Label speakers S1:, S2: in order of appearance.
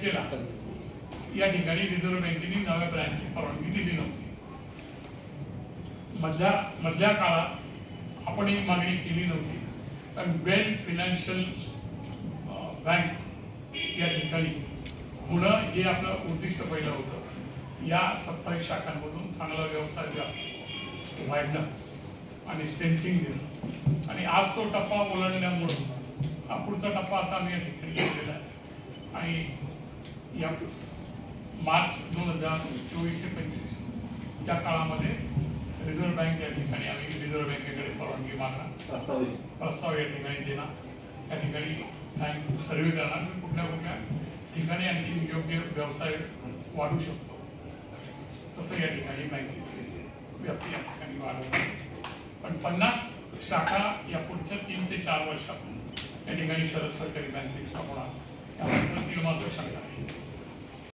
S1: केला. या ठिकाणी रिझर्व्ह बँकेने नव्या ब्रँचची परवानगी दिली नव्हती. मधल्या मधल्या काळात आपण ही मागणी केली नव्हती. पण वेल फिनान्शियल बँक या ठिकाणी होणं हे आपलं उद्दिष्ट पहिलं होतं. या सत्तावीस शाखांमधून चांगला व्यवसाय व्हा- वाढणं आणि स्ट्रेंथिंग देणं आणि आज तो टप्पा ओलांडल्यामुळं हा पुढचा टप्पा आता आम्ही या ठिकाणी घेतलेला आहे. आणि या मार्च दोन हजार चोवीस ते पंचवीस. या काळामध्ये रिझर्व्ह बँक या ठिकाणी आम्ही रिझर्व्ह बँकेकडे परवानगी मागणार. प्रस्ताव या ठिकाणी देणार. त्या ठिकाणी बँक सर्वे करणार की कुठल्या कुठल्या ठिकाणी आणखी योग्य व्यवसाय वाढू शकतो. तसं या ठिकाणी बँकेची व्याप्ती या ठिकाणी वाढवणार पण पन्नास शाखा या पुढच्या तीन ते चार वर्षात या ठिकाणी शरद सरकारी बँकेच्या होणार っうの